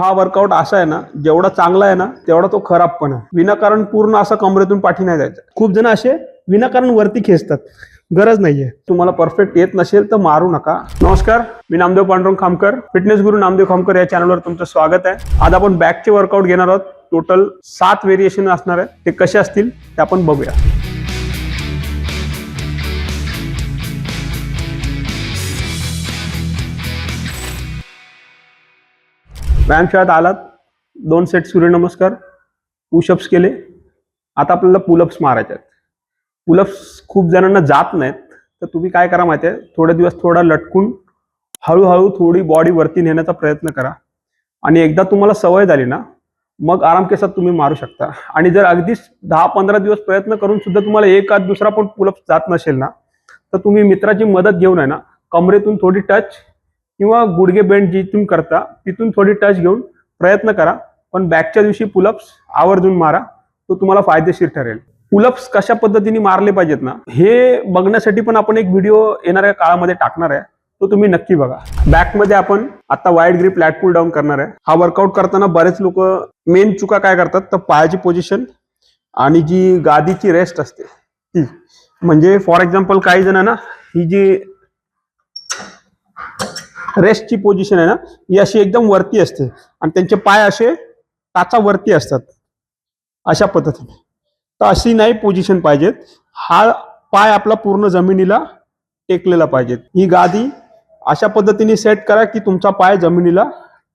हा वर्कआउट असा आहे ना जेवढा चांगला आहे ना तेवढा तो खराब पण आहे. विनाकारण पूर्ण असं कमरेतून पाठी नाही जायचं. खूप जण असे विनाकारण वरती खेचतात. गरज नाहीये. तुम्हाला परफेक्ट येत नसेल तर मारू नका. नमस्कार मी नामदेव पांडुरंग खामकर. फिटनेस गुरु नामदेव खामकर या चॅनलवर तुमचं स्वागत आहे. आज आपण बॅकचे वर्कआउट घेणार आहोत. टोटल सात व्हेरिएशन असणार आहे. ते कसे असतील ते आपण बघूया. व्यायामशाळेत आलात. दोन सेट सूर्यनमस्कार पुशअप्स केले. आता आपल्याला पुलअप्स मारायचे आहेत. पुलअप्स खूप जणांना जात नाहीत. तर तुम्ही काय करा माहिती आहे? थोडे दिवस थोडा लटकून हळूहळू थोडी बॉडी वरती नेण्याचा प्रयत्न करा. आणि एकदा तुम्हाला सवय झाली ना मग आराम केसात तुम्ही मारू शकता. आणि जर अगदीच दहा पंधरा दिवस प्रयत्न करून सुद्धा तुम्हाला एक दुसरा पण पुलअप जात नसेल ना तर तुम्ही मित्राची मदत घेऊन आहे ना कमरेतून थोडी टच किंवा गुडघे बेंड जिथून करता तिथून थोडी टच घेऊन प्रयत्न करा. पण बॅकच्या दिवशी पुलअप्स आवर्जून मारा. तो तुम्हाला फायदेशीर ठरेल. पुलअप्स कशा पद्धतीने मारले पाहिजेत ना हे बघण्यासाठी पण आपण एक व्हिडिओ येणाऱ्या काळामध्ये टाकणार आहे. तो तुम्ही नक्की बघा. बॅकमध्ये आपण आता wide grip lat pull down करणार आहे. हा वर्कआउट करताना बरेच लोक मेन चुका काय करतात? तर पायाची पोझिशन आणि जी गादीची रेस्ट असते ती. म्हणजे फॉर एक्झाम्पल काही जण ना ही जी रेस्टची पोझिशन आहे ना ही अशी एकदम वरती असते. आणि त्यांचे पाय असे टाचा वरती असतात. अशा पद्धतीने. तर अशी नाही पोझिशन पाहिजेत. हा पाय आपला पूर्ण जमिनीला टेकलेला पाहिजेत. ही गादी अशा पद्धतीने सेट करा की तुमचा पाय जमिनीला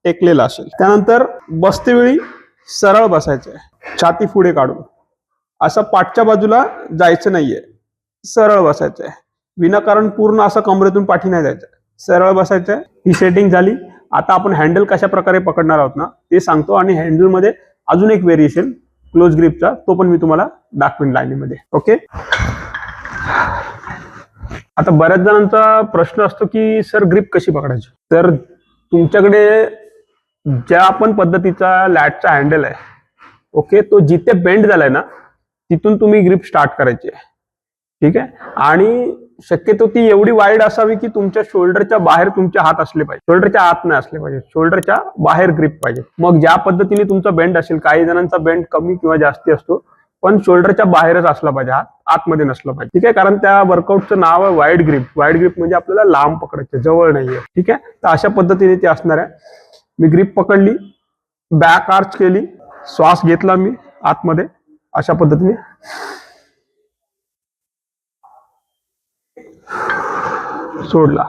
टेकलेला असेल. त्यानंतर बसतेवेळी सरळ बसायचं आहे. छाती पुढे काढून. असं पाठच्या बाजूला जायचं नाहीये. सरळ बसायचं आहे. विनाकारण पूर्ण असं कमरेतून पाठी नाही जायचं. सरळ बसायचं ही सेटिंग झाली. आता आपण हँडल कशा प्रकारे पकडणार आहोत ना ते सांगतो आणि हँडलमध्ये अजून एक व्हेरिएशन क्लोज ग्रीपचा तो पण मी तुम्हाला दाखवीन लाईनीमध्ये ओके आता बऱ्याच जणांचा प्रश्न असतो की सर ग्रिप कशी पकडायची? तर तुमच्याकडे ज्या पण पद्धतीचा लॅटचा हँडल आहे ओके तो जिथे बेंड झालाय ना तिथून तुम्ही ग्रिप स्टार्ट करायची आहे. ठीक आहे? आणि शक्यतो ती एवढी वाईड असावी की तुमच्या शोल्डरच्या बाहेर तुमचे हात असले पाहिजे. शोल्डरच्या आत नाही असले पाहिजे. शोल्डरच्या बाहेर ग्रिप पाहिजे. मग ज्या पद्धतीने तुमचा बेंड असेल काही जणांचा बेंड कमी किंवा जास्ती असतो पण शोल्डरच्या बाहेरच असला पाहिजे हात आतमध्ये नसला पाहिजे. ठीक आहे? कारण त्या वर्कआउटचं नाव आहे वाईड ग्रिप वाईड ग्रिप म्हणजे आपल्याला लांब पकडायचं जवळ नाहीये ठीक आहे? तर अशा पद्धतीने ते असणार आहे. मी ग्रिप पकडली बॅक आर्च केली श्वास घेतला मी आतमध्ये. अशा पद्धतीने सोडला.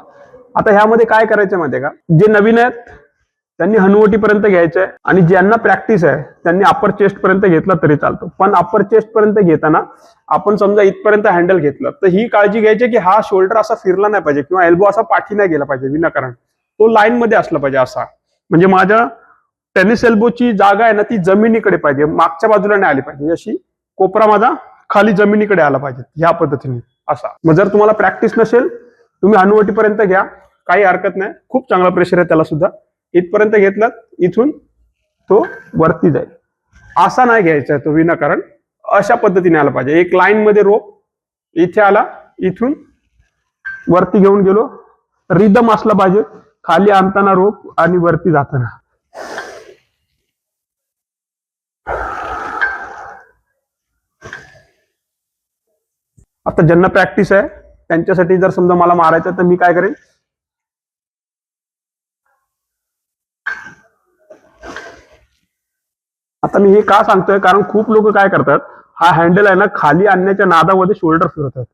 आता ह्यामध्ये काय करायचं माहितीये का? जे नवीन आहेत त्यांनी हनुवटीपर्यंत घ्यायचं आहे आणि ज्यांना प्रॅक्टिस आहे त्यांनी अप्पर चेस्ट पर्यंत घेतला तरी चालतो. पण अप्पर चेस्ट पर्यंत घेताना आपण समजा इथपर्यंत हँडल घेतलं तर ही काळजी घ्यायची की हा शोल्डर असा फिरला नाही पाहिजे किंवा एल्बो असा पाठी नाही गेला पाहिजे विनाकारण. तो लाईन मध्ये असला पाहिजे असा. म्हणजे माझ्या टेनिस एल्बोची जागा आहे ना ती जमिनीकडे पाहिजे. मागच्या बाजूला नाही आली पाहिजे. अशी कोपरा माझा खाली जमिनीकडे आला पाहिजे. ह्या पद्धतीने असा. मग जर तुम्हाला प्रॅक्टिस नसेल तुम्ही हनुवटीपर्यंत घ्या. काही हरकत नाही. खूप चांगला प्रेशर आहे त्याला सुद्धा इथपर्यंत घेतलात इथून तो वरती जाईल. असा नाही घ्यायचा तो विनाकारण. अशा पद्धतीने आला पाहिजे. एक लाईन मध्ये रोप इथे आला इथून वरती घेऊन गेलो. रिदम असला पाहिजे. खाली आणताना रोप आणि वरती जाताना. आता ज्यांना प्रॅक्टिस आहे त्यांच्यासाठी जर समजा मला मारायचं तर मी काय करेन? आता मी हे का सांगतोय? कारण खूप लोक काय करतात हा हँडल आहे ना खाली आणण्याच्या नादामध्ये शोल्डर फिरवतात.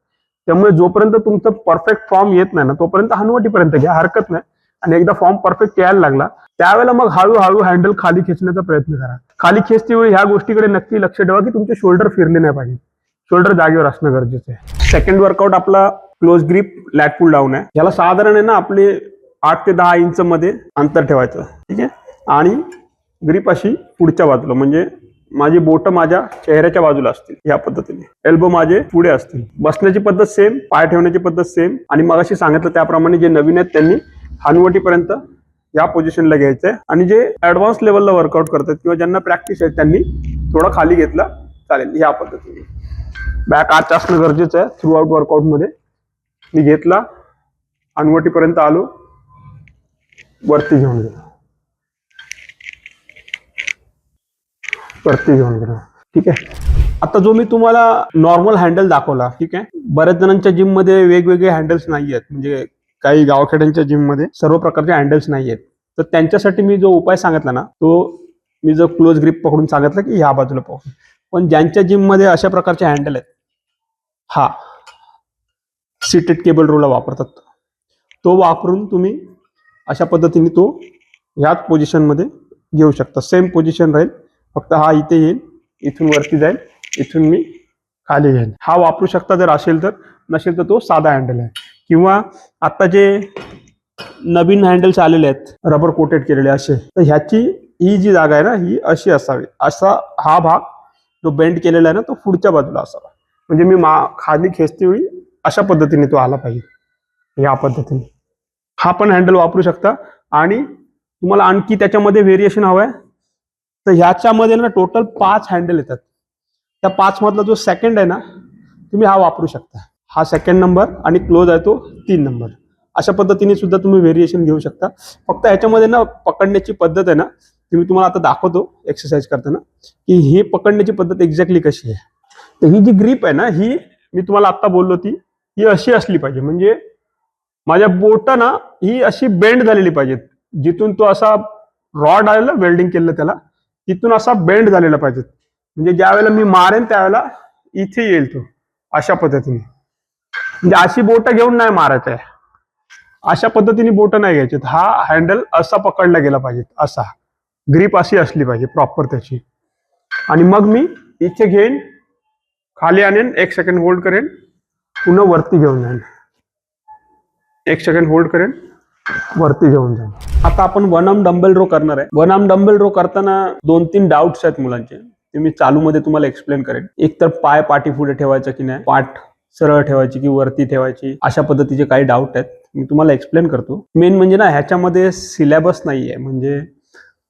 त्यामुळे जोपर्यंत तुमचं परफेक्ट फॉर्म येत नाही ना तोपर्यंत हनुवटीपर्यंत घ्या हरकत नाही. आणि एकदा फॉर्म परफेक्ट यायला लागला त्यावेळेला मग हळूहळू हँडल खाली खेचण्याचा प्रयत्न करा. खाली खेचते वेळी ह्या गोष्टीकडे नक्की लक्ष ठेवा की तुमचे शोल्डर फिरले नाही पाहिजे. शोल्डर जागेवर असणं गरजेचं आहे. सेकंड वर्कआउट आपला close grip lat pull down आहे. ह्याला साधारण आहे ना आपले आठ ते दहा इंच मध्ये अंतर ठेवायचं. ठीक आहे? आणि ग्रीप अशी पुढच्या बाजूला म्हणजे माझी बोट माझ्या चेहऱ्याच्या बाजूला असतील या पद्धतीने. एल्बो माझे पुढे असतील. बसण्याची पद्धत सेम पाय ठेवण्याची पद्धत सेम आणि मग अशी सांगितलं त्याप्रमाणे जे नवीन आहेत त्यांनी हनुवटीपर्यंत या पोझिशनला घ्यायचंय आणि जे ऍडव्हान्स लेवलला वर्कआउट करतात किंवा ज्यांना प्रॅक्टिस आहे त्यांनी थोडं खाली घेतला चालेल ह्या पद्धतीने. बॅक आच असणं गरजेचं आहे थ्रू आउट वर्कआउटमध्ये. मी घेतला अनवटीपर्यंत आलो वरती घेऊन गेलो. वरती घेऊन गेलो. ठीक आहे. आता जो मी तुम्हाला नॉर्मल हँडल दाखवला ठीक आहे. बऱ्याच जणांच्या जिममध्ये वेगवेगळे हँडल्स नाही आहेत म्हणजे काही गावखेड्यांच्या जिममध्ये सर्व प्रकारचे हँडल्स नाही आहेत तर त्यांच्यासाठी मी जो उपाय सांगितला ना तो मी जो क्लोज ग्रिप पकडून सांगितलं की ह्या बाजूला पकडून. पण ज्यांच्या जिममध्ये अशा प्रकारचे हँडल आहेत हा सीटेड केबल रोला वापरतात. तो वापरून तुम्ही अशा पद्धतीने तो ह्याच पोझिशनमध्ये घेऊ शकता. सेम पोझिशन राहील. फक्त हा इथे येईल इथून वरती जाईल इथून मी खाली येईल हा वापरू शकता जर असेल तर नसेल तर तो साधा हँडल आहे. किंवा आता जे नवीन हँडल्स आलेले आहेत रबर कोटेड केलेले असे तर ह्याची ही जी जागा आहे ना ही अशी असावी. असा हा भाग जो बेंड केलेला आहे ना तो पुढच्या बाजूला असावा. म्हणजे मी मा खाली खेचते वेळी अशा पद्धतीने तो आला पाहिजे. या पद्धतीने. हा पण हँडल वापरू शकता. आणि तुम्हाला आणखी त्याच्यामध्ये व्हेरिएशन हवं आहे तर ह्याच्यामध्ये ना टोटल पाच हँडल येतात. त्या पाच मधला जो सेकंड आहे ना तुम्ही हा वापरू शकता. हा सेकंड नंबर आणि क्लोज आहे तो तीन नंबर अशा पद्धतीने सुद्धा तुम्ही व्हेरिएशन घेऊ शकता. फक्त ह्याच्यामध्ये ना पकडण्याची पद्धत आहे ना ती मी तुम्हाला आता दाखवतो एक्सरसाइज करताना की ही पकडण्याची पद्धत एक्झॅक्टली कशी आहे. तर ही जी ग्रीप आहे ना ही मी तुम्हाला आत्ता बोललो ती ही अशी असली पाहिजे. म्हणजे माझ्या बोट ना ही अशी बेंड झालेली पाहिजे जिथून तो असा रॉड आलेला वेल्डिंग केलेलं त्याला तिथून असा बेंड झालेला पाहिजे म्हणजे ज्या वेळेला मी मारेन त्यावेळेला इथे येईल तो अशा पद्धतीने. म्हणजे अशी बोट घेऊन नाही मारायचं आहे. अशा पद्धतीने बोट नाही घ्यायची हा हँडल असा पकडला गेला पाहिजे असा. ग्रीप अशी असली पाहिजे प्रॉपर त्याची. आणि मग मी इथे घेईन खाली आणेन एक सेकंड होल्ड करेन. पुन्हा वरती घेऊन जाईन. एक सेकंड होल्ड करेन. वरती घेऊन जाईन. आता आपण वन आर्म डंबल रो करणार आहे. वन आर्म डंबल रो करताना दोन तीन डाऊट्स आहेत मुलांचे. ते मी चालू मध्ये तुम्हाला एक्सप्लेन करेन. एक तर पाय पाठी पुढे ठेवायचं की नाही? पाठ सरळ ठेवायची की वरती ठेवायची? अशा पद्धतीचे काही डाऊट आहेत. मी तुम्हाला एक्सप्लेन करतो. मेन म्हणजे ना ह्याच्यामध्ये सिलेबस नाही आहे म्हणजे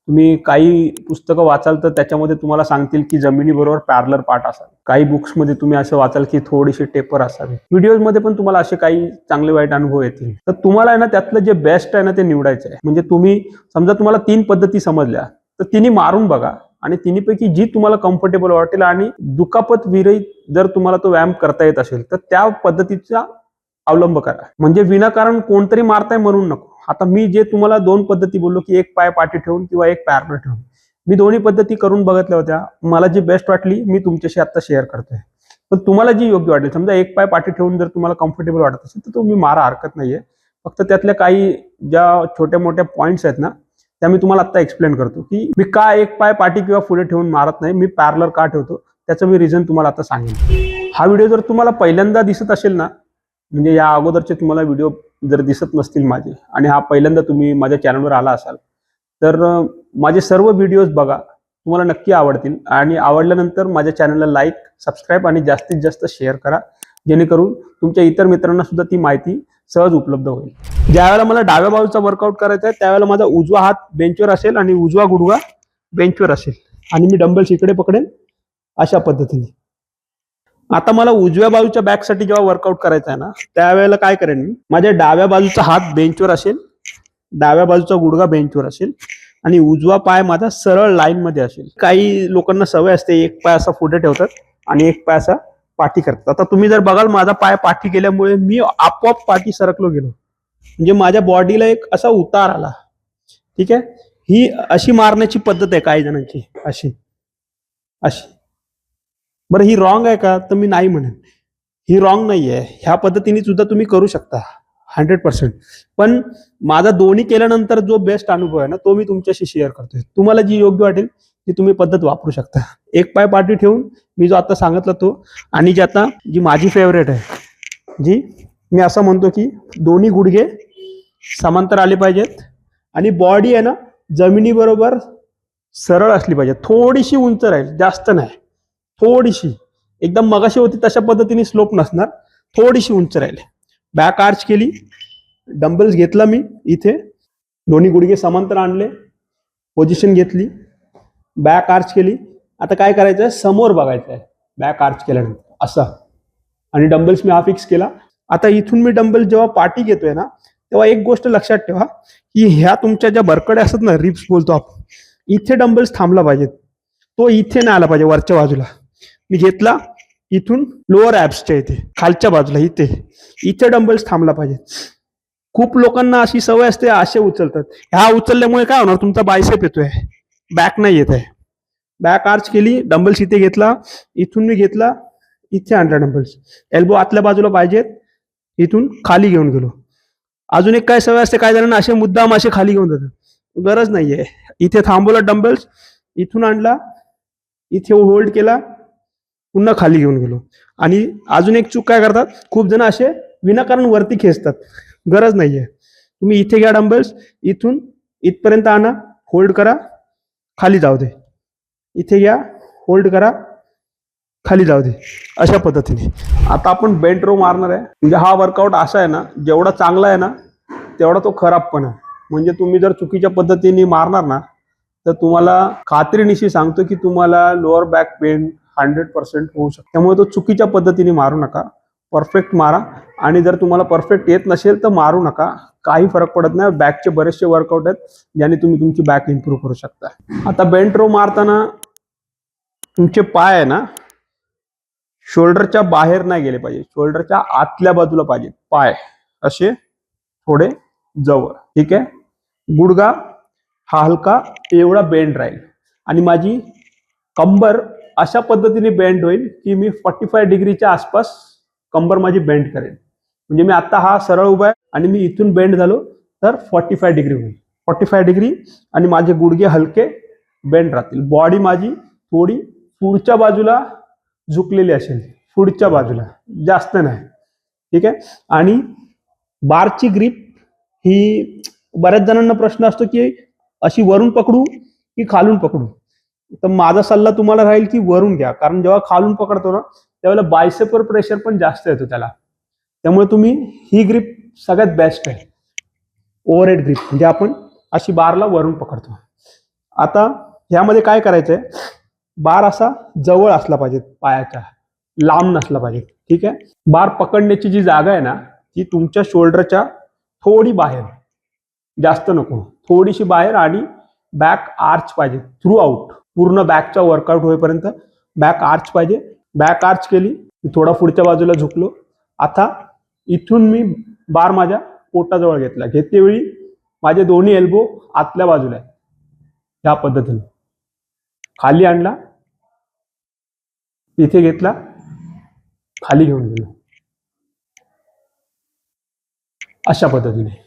तुम्ही काही पुस्तकं वाचाल तर त्याच्यामध्ये तुम्हाला सांगतील की जमिनीबरोबर पॅरलर पार्ट असावे. काही बुक्समध्ये तुम्ही असं वाचाल की थोडीशी टेपर असावी. व्हिडिओमध्ये पण तुम्हाला असे काही चांगले वाईट अनुभव येतील. तर तुम्हाला आहे ना त्यातलं जे बेस्ट आहे ना ते निवडायचं आहे. म्हणजे तुम्ही समजा तुम्हाला तीन पद्धती समजल्या तर तिन्ही मारून बघा. आणि तिन्हीपैकी जी तुम्हाला कम्फर्टेबल वाटेल आणि दुखापत विरहित जर तुम्हाला तो व्यायाम करता येत असेल तर त्या पद्धतीचा अवलंब करा. म्हणजे विनाकारण कोणतरी मारताय म्हणून नको. आता मी जे तुम्हाला दोन पद्धती बोललो की एक पाय पाठी ठेवून किंवा एक पॅरलर ठेवून मी दोन्ही पद्धती करून बघितल्या होत्या. मला जी बेस्ट वाटली मी तुमच्याशी आता शेअर करतोय. पण तुम्हाला जी योग्य वाटली समजा एक पाय पाठी ठेवून जर तुम्हाला कम्फर्टेबल वाटत असेल तर तुम्ही मारा हरकत नाहीये. फक्त त्यातल्या काही ज्या छोट्या मोठ्या पॉईंट्स आहेत ना त्या मी तुम्हाला आता एक्सप्लेन करतो की मी का एक पाय पाठी किंवा पुढे ठेवून मारत नाही मी पॅरलर का ठेवतो त्याचं मी रिझन तुम्हाला आता सांगेन. हा व्हिडिओ जर तुम्हाला पहिल्यांदा दिसत असेल ना म्हणजे या अगोदरचे तुम्हाला व्हिडिओ जर दिसत नसतील माझे आणि हा पहिल्यांदा तुम्ही माझ्या चॅनलवर आला असाल तर माझे सर्व व्हिडिओज बघा तुम्हाला नक्की आवडतील. आणि आवडल्यानंतर माझ्या चॅनलला लाईक सबस्क्राईब आणि जास्तीत जास्त शेअर करा जेणेकरून तुमच्या इतर मित्रांना सुद्धा ती माहिती सहज उपलब्ध होईल. ज्यावेळेला मला डाव्या बाजूचा वर्कआउट करायचा आहे त्यावेळेला माझा उजवा हात बेंचवर असेल आणि उजवा गुडवा बेंचवर असेल. आणि मी डंबल्स इकडे पकडेन अशा पद्धतीने. आता मला उजव्या बाजूच्या बॅकसाठी जेव्हा वर्कआउट करायचा आहे ना त्यावेळेला काय करेन मी? माझ्या डाव्या बाजूचा हात बेंचवर असेल डाव्या बाजूचा गुडघा बेंचवर असेल आणि उजवा पाय माझा सरळ लाईन मध्ये असेल. काही लोकांना सवय असते एक पाय असा पुढे ठेवतात आणि एक पाय असा पाठी करतात. आता तुम्ही जर बघाल माझा पाय पाठी केल्यामुळे मी आपोआप पाठी सरकलो गेलो. म्हणजे माझ्या बॉडीला एक असा उतार आला. ठीक आहे? ही अशी मारण्याची पद्धत आहे काही जणांची. अशी. अशी. बरं ही रॉंग आहे का? तर मी नाही म्हणेन. ही रॉंग नाही आहे ह्या पद्धतीने सुद्धा तुम्ही करू शकता. हंड्रेड पर्सेंट पण माझा दोन्ही केल्यानंतर जो बेस्ट अनुभव आहे ना तो मी तुमच्याशी शेअर करतोय. तुम्हाला जी योग्य वाटेल ती तुम्ही पद्धत वापरू शकता. एक पाय पाठी ठेवून मी जो आता सांगितला तो आणि जी आता जी माझी फेवरेट आहे जी मी असं म्हणतो की दोन्ही गुडघे समांतर आले पाहिजेत आणि बॉडी आहे ना जमिनीबरोबर सरळ असली पाहिजे थोडीशी उंच राहील जास्त नाही. थोडीशी एकदम मगाशी होती तशा पद्धतीने स्लोप नसणार थोडीशी उंच राहील. बॅक आर्च केली डंबल्स घेतला मी इथे. दोन्ही गुडघे समांतर आणले पोझिशन घेतली बॅक आर्च केली. आता काय करायचं आहे समोर बघायचं आहे बॅक आर्च केल्यानंतर असं. आणि डंबल्स मी हा फिक्स केला. आता इथून मी डंबल जेव्हा पाठी घेतोय ना तेव्हा एक गोष्ट लक्षात ठेवा की ह्या तुमच्या ज्या बरकड्या असतात ना रिप्स बोलतो आपण इथे डंबल्स थांबला पाहिजेत. तो इथे नाही आला पाहिजे वरच्या बाजूला. मी घेतला. इथून लोअर ॲप्सच्या इथे खालच्या बाजूला इथे. इथे डंबल्स थांबला पाहिजे. खूप लोकांना अशी सवय असते असे उचलतात. ह्या उचलल्यामुळे काय होणार? तुमचा बायसेप येतोय. बॅक नाही येत आहे. बॅक आर्च केली डंबल्स इथे घेतला. इथून मी घेतला. इथे आणला डंबल्स एल्बो आतल्या बाजूला पाहिजेत इथून खाली घेऊन गेलो. अजून एक काय सवय असते काय जणांना असे मुद्दाम असे खाली घेऊन जातात. गरज नाहीये. इथे थांबवला डंबल्स इथून आणला. इथे होल्ड केला. पुन्हा खाली घेऊन गेलो. आणि अजून एक चूक काय करतात? खूप जण असे विनाकारण वरती खेचतात. गरज नाहीये. तुम्ही इथे घ्या डंबल्स इथून इथपर्यंत आणा होल्ड करा खाली जाऊ दे. इथे घ्या होल्ड करा खाली जाऊ दे. अशा पद्धतीने. आता आपण बेंट रो मारणार आहे. म्हणजे हा वर्कआउट असा आहे ना जेवढा चांगला आहे ना तेवढा तो खराब पण आहे. म्हणजे तुम्ही जर चुकीच्या पद्धतीने मारणार ना तर तुम्हाला खात्रीनिशी सांगतो की तुम्हाला lower back pain hundred percent होऊ शकतो. त्यामुळे तो चुकीच्या पद्धतीने मारू नका. परफेक्ट मारा. आणि जर तुम्हाला परफेक्ट येत नसेल तर मारू नका. काही फरक पडत नाही. बॅकचे बरेचसे वर्कआउट आहेत ज्याने तुम्ही तुमची बॅक इम्प्रूव्ह करू शकता. आता बेंट रो मारताना तुमचे पाय आहे ना शोल्डरच्या बाहेर नाही गेले पाहिजे. शोल्डरच्या आतल्या बाजूला पाहिजे. पाय असे थोडे जवळ. ठीक आहे? गुडगा हा हलका एवढा बेंड राहील. आणि माझी कंबर अशा पद्धतीने बेंड होईल की मी फॉर्टी फाय डिग्रीच्या आसपास कंबर माझी बेंड करेन. म्हणजे मी आता हा सरळ उभा आहे आणि मी इथून बेंड झालो तर फॉर्टी फाय डिग्री होईल. फॉर्टी फाय डिग्री आणि माझे गुडघे हलके बेंड राहतील. बॉडी माझी थोडी पुढच्या बाजूला झुकलेली असेल. पुढच्या बाजूला. जास्त नाही. ठीक आहे? आणि बारची ग्रीप ही बऱ्याच जणांना प्रश्न असतो की अशी वरून पकडू की खालून पकडू? तर माझा सल्ला तुम्हाला राहील की वरून घ्या. कारण जेव्हा खालून पकडतो ना त्यावेळेला बायसेपवर प्रेशर पण जास्त येतो त्याला. त्यामुळे तुम्ही ही ग्रीप सगळ्यात बेस्ट आहे. ओव्हर हेड ग्रीप म्हणजे आपण अशी बारला वरून पकडतो. आता ह्यामध्ये काय करायचंय? बार असा जवळ असला पाहिजे पायाच्या. लांब नसला पाहिजे. ठीक आहे? बार पकडण्याची जी जागा आहे ना ती तुमच्या शोल्डरच्या थोडी बाहेर. जास्त नको. थोडीशी बाहेर आणि बॅक आर्च पाहिजे. थ्रू आउट पूर्ण बॅकचा वर्कआउट होईपर्यंत बॅक आर्च पाहिजे. बॅक आर्च केली मी थोडा पुढच्या बाजूला झुकलो. आता इथून मी बार माझ्या पोटाजवळ घेतला. घेतेवेळी माझे दोन्ही एल्बो आतल्या बाजूला आहे ह्या पद्धतीने. खाली आणला. इथे घेतला. खाली घेऊन गेलो. अशा पद्धतीने.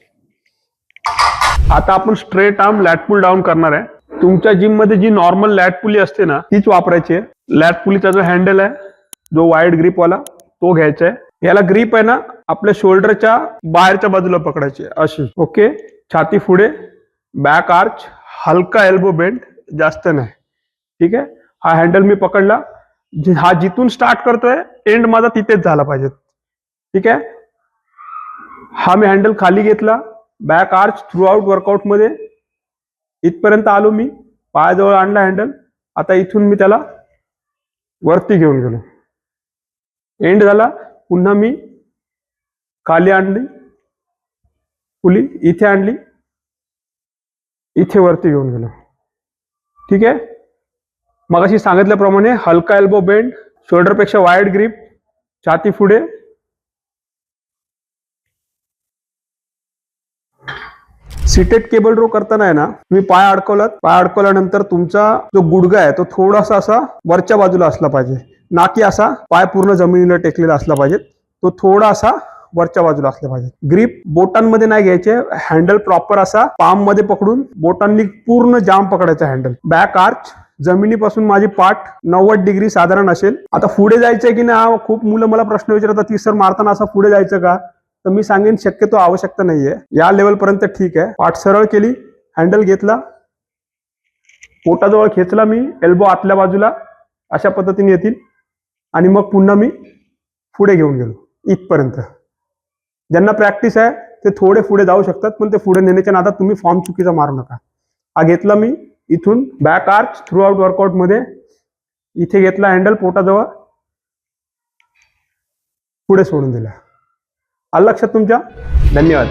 आता आपण स्ट्रेट आर्म लॅटपूल डाऊन करणार आहे. तुमच्या जिममध्ये जी नॉर्मल लॅट पुली असते ना तीच वापरायची आहे. लॅट पुलीचा जो हँडल आहे जो वाईड ग्रीप वाला तो घ्यायचा आहे. याला ग्रीप आहे ना आपल्या शोल्डरच्या बाहेरच्या बाजूला पकडायची अशी. ओके छाती पुढे बॅक आर्च हलका एल्बो बेंड जास्त नाही. ठीक आहे? हा हँडल मी पकडला. हा जिथून स्टार्ट करतोय एंड माझा तिथेच झाला पाहिजे. ठीक आहे? हा मी हँडल खाली घेतला. बॅक आर्च थ्रू आउट वर्कआउटमध्ये इथपर्यंत आलो मी पायाजवळ आणला हँडल आता इथून मी त्याला वरती घेऊन गेलो. एंड झाला पुन्हा मी खाली आणली पुली इथे आणली इथे वरती घेऊन गेलो. ठीक आहे? मग अशी सांगितल्याप्रमाणे हलका एल्बो बेंड शोल्डरपेक्षा वाईड ग्रीप छाती पुढे सीटेड केबल रो करताना आहे ना तुम्ही पाय अडकवलात. पाय अडकवल्यानंतर तुमचा जो गुडगा आहे तो थोडासा असा वरच्या बाजूला असला पाहिजे. ना की असा पाय पूर्ण जमिनीला टेकलेला असला पाहिजे. तो थोडा असा वरच्या बाजूला असला पाहिजे. ग्रीप बोटांमध्ये नाही घ्यायचे. हँडल प्रॉपर असा पाममध्ये पकडून बोटांनी पूर्ण जाम पकडायचा हँडल बॅक आर्च जमिनीपासून माझी पाठ नव्वद डिग्री साधारण असेल. आता पुढे जायचंय की नाही खूप मुलं मला प्रश्न विचारतात की सर मारताना असा पुढे जायचं का? तर मी सांगेन शक्यतो आवश्यकता नाहीये. या लेवल पर्यंत ठीक आहे. पाठ सरळ केली हँडल घेतला. पोटाजवळ खेचला मी एल्बो आतल्या बाजूला. अशा पद्धतीने येतील. आणि मग पुन्हा मी पुढे घेऊन गेलो इथपर्यंत. ज्यांना प्रॅक्टिस आहे ते थोडे पुढे जाऊ शकतात पण ते पुढे नेण्याच्या नादात तुम्ही फॉर्म चुकीचा मारू नका. हा घेतला मी इथून बॅक आर्च थ्रू आउट वर्कआउटमध्ये. इथे घेतला हँडल पोटाजवळ. पुढे सोडून दिला. आलं लक्षात तुमच्या? धन्यवाद.